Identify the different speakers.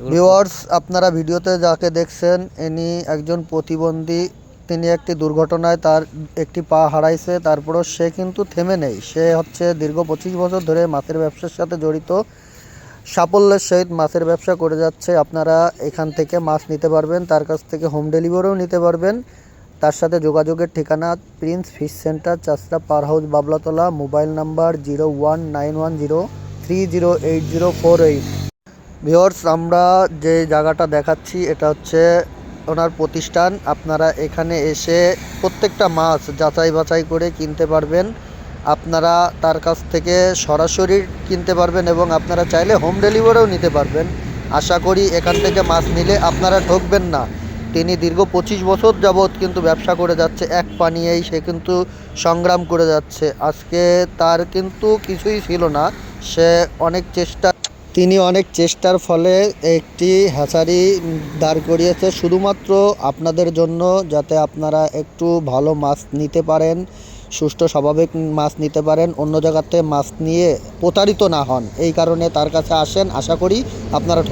Speaker 1: এগুলো
Speaker 2: ভিউয়ার্স, আপনারা ভিডিওতে যাকে দেখছেন, ইনি একজন প্রতিবন্ধী। তিনি একটি দুর্ঘটনায় তার একটি পা হারাইছে, তারপরও সে কিন্তু থেমে নেই। সে হচ্ছে দীর্ঘ পঁচিশ বছর ধরে মাছের ব্যবসার সাথে জড়িত। সাফল্যের সহিত মাছের ব্যবসা করে যাচ্ছে। আপনারা এখান থেকে মাছ নিতে পারবেন, তার কাছ থেকে হোম ডেলিভারিও নিতে পারবেন। তার সাথে যোগাযোগের ঠিকানা প্রিন্স ফিশ সেন্টার, চাষরা পার house, Bablatala, mobile number zero one nine one zero three zero eight zero four eight. Viewers আমরা যে জায়গাটা দেখাচ্ছি, এটা হচ্ছে ওনার প্রতিষ্ঠান। আপনারা এখানে এসে প্রত্যেকটা মাছ যাচাই বাছাই করে কিনতে পারবেন। আপনারা তার কাছ থেকে সরাসরি কিনতে পারবেন এবং আপনারা চাইলে হোম ডেলিভারিও নিতে পারবেন। আশা করি এখান থেকে মাছ নিলে আপনারা ঠকবেন না। তিনি দীর্ঘ পঁচিশ বছর যাবৎ কিন্তু ব্যবসা করে যাচ্ছে, এক পানিয়েই সে কিন্তু সংগ্রাম করে যাচ্ছে। আজকে তার কিন্তু কিছুই ছিল না। সে অনেক চেষ্টা তিনি অনেক চেষ্টার ফলে একটি হ্যাচারি দাঁড় করিয়েছে। শুধুমাত্র আপনাদের জন্য যাতে আপনারা একটু ভালো মাছ নিতে পারেন, সুষ্ঠু স্বাভাবিক মাছ নিতে পারেন, অন্য জায়গাতে মাছ নিয়ে প্রতারিত না হন। এই কারণে তার কাছে আসেন। আশা করি আপনারা